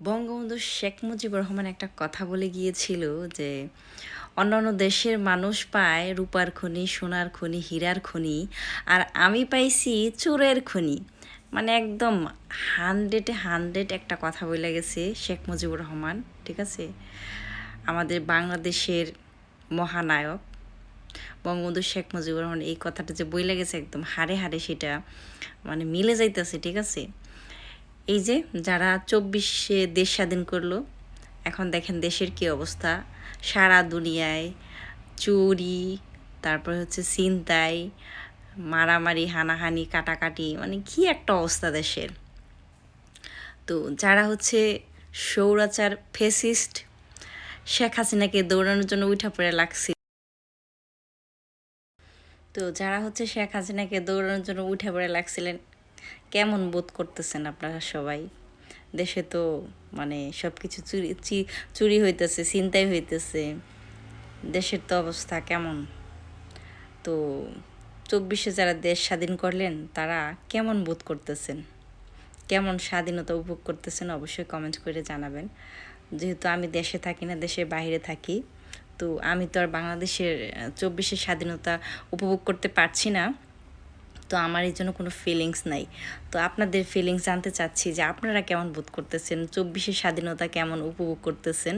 বঙ্গবন্ধু শেখ মুজিবুর রহমান একটা কথা বলে গিয়েছিল যে, অন্যান্য দেশের মানুষ পায় রূপার খনি, সোনার খনি, হীরার খনি, আর আমি পাইছি চোরের খনি। মানে একদম হান্ড্রেডে হান্ড্রেড একটা কথা বলে গেছে শেখ মুজিবুর রহমান, ঠিক আছে? আমাদের বাংলাদেশের মহানায়ক বঙ্গবন্ধু শেখ মুজিবুর রহমান এই কথাটা যে বইলে গেছে একদম হারে হারে সেটা মানে মিলে যাইতেছে, ঠিক আছে? এই যে যারা চব্বিশে দেশ স্বাধীন করল, এখন দেখেন দেশের কি অবস্থা। সারা দুনিয়ায় চুরি, তারপর হচ্ছে ছিনতাই, মারামারি, হানাহানি, কাটাকাটি মানে কি একটা অবস্থা দেশের। তো যারা হচ্ছে সৌরাচার ফেসিস্ট শেখ হাসিনাকে দৌড়ানোর জন্য উঠা পড়ে লাগছে। তো যারা হচ্ছে শেখ হাসিনাকে দৌড়ানোর জন্য উঠে পড়ে লাগছিলেন কেমন বোধ করতেছেন আপনারা সবাই? দেশে তো মানে সব কিছু চুরি চুরি হইতেছে, ছিনতাই হইতেছে। দেশের তো অবস্থা কেমন? তো চব্বিশে যারা দেশ স্বাধীন করলেন, তারা কেমন বোধ করতেছেন? কেমন স্বাধীনতা উপভোগ করতেছেন অবশ্যই কমেন্ট করে জানাবেন। যেহেতু আমি দেশে থাকি না, দেশের বাইরে থাকি, তো আমি তো আর বাংলাদেশের চব্বিশে স্বাধীনতা উপভোগ করতে পারছি না। তো আমার এই জন্য কোনো ফিলিংস নাই। তো আপনাদের ফিলিংস জানতে চাচ্ছি যে আপনারা কেমন বোধ করতেছেন? চব্বিশে স্বাধীনতা কেমন উপভোগ করতেছেন?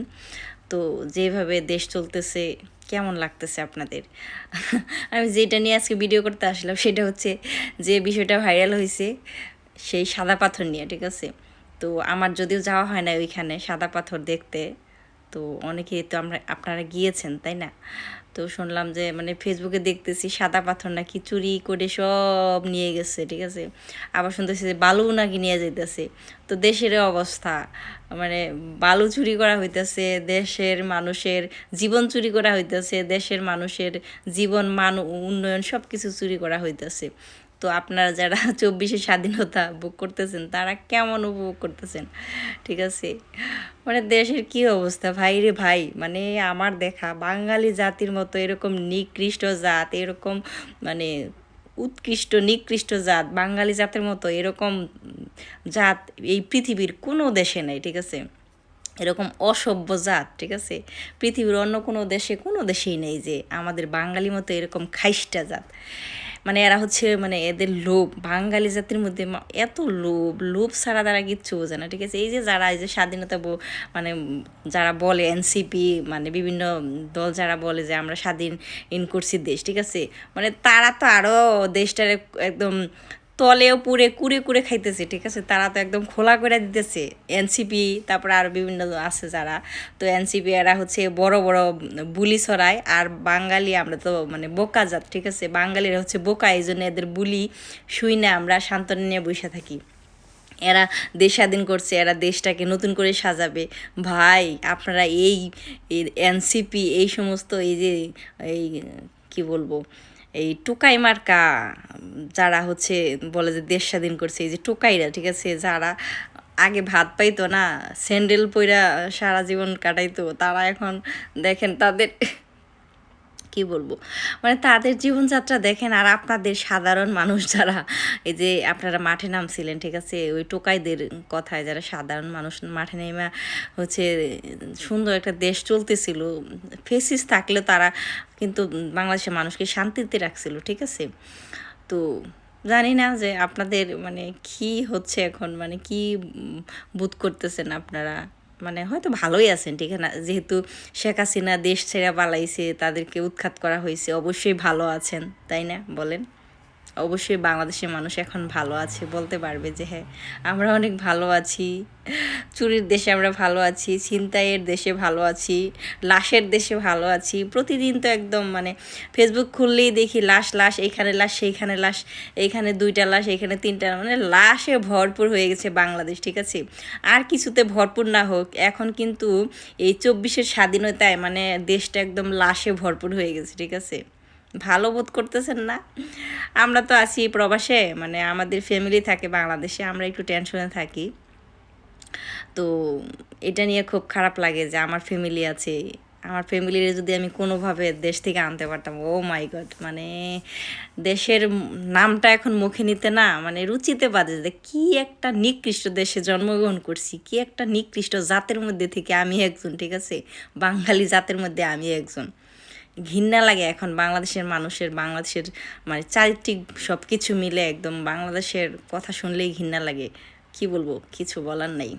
তো যেভাবে দেশ চলতেছে, কেমন লাগতেছে আপনাদের? আমি যেটা নিয়ে আজকে ভিডিও করতে আসলাম সেটা হচ্ছে যে বিষয়টা ভাইরাল হয়েছে সেই সাদা পাথর নিয়ে, ঠিক আছে? তো আমার যদিও যাওয়া হয় না ওইখানে সাদা পাথর দেখতে তো অনেকে তো আমরা, আপনারা গিয়েছেন, তাই না? তো শুনলাম যে মানে ফেসবুকে দেখতেছি সাদা পাথর নাকি চুরি করে সব নিয়ে গেছে, ঠিক আছে? আবার শুনতেছি যে বালু নাকি নিয়ে যাইতেছে। তো দেশের অবস্থা মানে বালু চুরি করা হইতেছে, দেশের মানুষের জীবন চুরি করা হইতেছে, দেশের মানুষের জীবন মান, উন্নয়ন সব কিছু চুরি করা হইতেছে। তো আপনারা যারা চব্বিশে স্বাধীনতা বুক করতেছেন, তারা কেমন উপভোগ করতেছেন? ঠিক আছে? মানে দেশের কি অবস্থা? ভাই রে ভাই মানে আমার দেখা, বাঙালি জাতির মতো এরকম নিকৃষ্ট জাত, এরকম মানে উৎকৃষ্ট, নিকৃষ্ট জাত, বাঙালি জাতের মতো এরকম জাত এই পৃথিবীর কোনো দেশে নেই, ঠিক আছে? এরকম অসভ্য জাত, ঠিক আছে? পৃথিবীর অন্য কোনো দেশে কোনো দেশেই নেই যে আমাদের বাঙালি মতো এরকম খাইস্টা জাত। মানে এরা হচ্ছে মানে এদের লোভ, বাঙালি জাতির মধ্যে এত লোভ লোভ ছাড়া তারা কিচ্ছু বোঝে না, ঠিক আছে? এই যে যারা, এই যে স্বাধীনতা মানে যারা বলে এনসিপি মানে বিভিন্ন দল যারা বলে যে আমরা স্বাধীন ইন করছি দেশ, ঠিক আছে? মানে তারা তো আরও দেশটার একদম তলেও পুরে কুড়ে কুড়ে খাইতেছে, ঠিক আছে? তারা তো একদম খোলা করে দিতেছে। এনসিপি তারপরে আর বিভিন্ন আছে যারা। তো এনসিপি এরা হচ্ছে বড় বড় বুলি ছড়ায়। আর বাঙালি আমরা তো মানে বোকা জাত, ঠিক আছে? বাঙালিরা হচ্ছে বোকা এই জন্য এদের বুলি শুই না, আমরা সান্ত্বনা নিয়ে বসে থাকি। এরা দেশ স্বাধীন করছে, এরা দেশটাকে নতুন করে সাজাবে। ভাই, আপনারা এই এনসিপি এই সমস্ত এই যে, এই কি বলব? এই টুকাই মার্কা, যারা হচ্ছে বলে যে দেশ স্বাধীন করছে, এই যে টুকাইরা, ঠিক আছে? যারা আগে ভাত পাইতো না, স্যান্ডেল পইরা সারা জীবন কাটাইতো, তারা এখন দেখেন তাদের কি বলব? মানে তাদের জীবনযাত্রা দেখেন আর আপনাদের সাধারণ মানুষ যারা, এই যে আপনারা মাঠে নামছিলেন, ঠিক আছে? ওই টোকাইদের কথায় যারা সাধারণ মানুষ মাঠে নেমে হচ্ছে সুন্দর একটা দেশ চলতেছিল, ফেসিস থাকলেও তারা কিন্তু বাংলাদেশের মানুষকে শান্তিতে রাখছিল, ঠিক আছে? তো জানি না যে আপনাদের মানে কি হচ্ছে এখন মানে কি বোধ করতেছেন আপনারা? মানে হয়তো ভালোই আছেন, ঠিক না? যেহেতু শেখ হাসিনা দেশ ছেড়ে পালাইছে, তাদেরকে উৎখাত করা হয়েছে, অবশ্যই ভালো আছেন, তাই না? বলেন। অবশ্যই বাংলাদেশের মানুষ এখন ভালো আছে, বলতে পারবে যে হ্যাঁ আমরা অনেক ভালো আছি, চুরির দেশে আমরা ভালো আছি, ছিনতাইয়ের দেশে ভালো আছি, লাশের দেশে ভালো আছি, প্রতিদিন তো একদম মানে ফেসবুক খুললেই দেখি লাশ লাশ এইখানে লাশ সেইখানে লাশ এইখানে দুইটা লাশ এইখানে তিনটা মানে লাশে ভরপুর হয়ে গেছে বাংলাদেশ, ঠিক আছে? আর কিছুতে ভরপুর না হোক, এখন কিন্তু এই চব্বিশের স্বাধীনতায় মানে দেশটা একদম লাশে ভরপুর হয়ে গেছে, ঠিক আছে? ভালো বোধ করতেছেন না। আমরা তো আছি প্রবাসে মানে আমাদের ফ্যামিলি থাকে বাংলাদেশে, আমরা একটু টেনশনে থাকি। তো এটা নিয়ে খুব খারাপ লাগে যে আমার ফ্যামিলি আছে, আমার ফ্যামিলির যদি আমি কোনোভাবে দেশ থেকে আনতে পারতাম, ও মাই গড মানে দেশের নামটা এখন মুখে নিতে না মানে রুচিতে বাজে যে কি একটা নিকৃষ্ট দেশে জন্মগ্রহণ করছি, কি একটা নিকৃষ্ট জাতের মধ্যে থেকে আমি একজন, ঠিক আছে? বাঙালি জাতের মধ্যে আমি একজন। ঘৃণা লাগে এখন বাংলাদেশের মানুষের, বাংলাদেশের মানে চারিত্রিক সব কিছু মিলে একদম বাংলাদেশের কথা শুনলেই ঘৃণা লাগে। কি বলব? কিছু বলার নেই।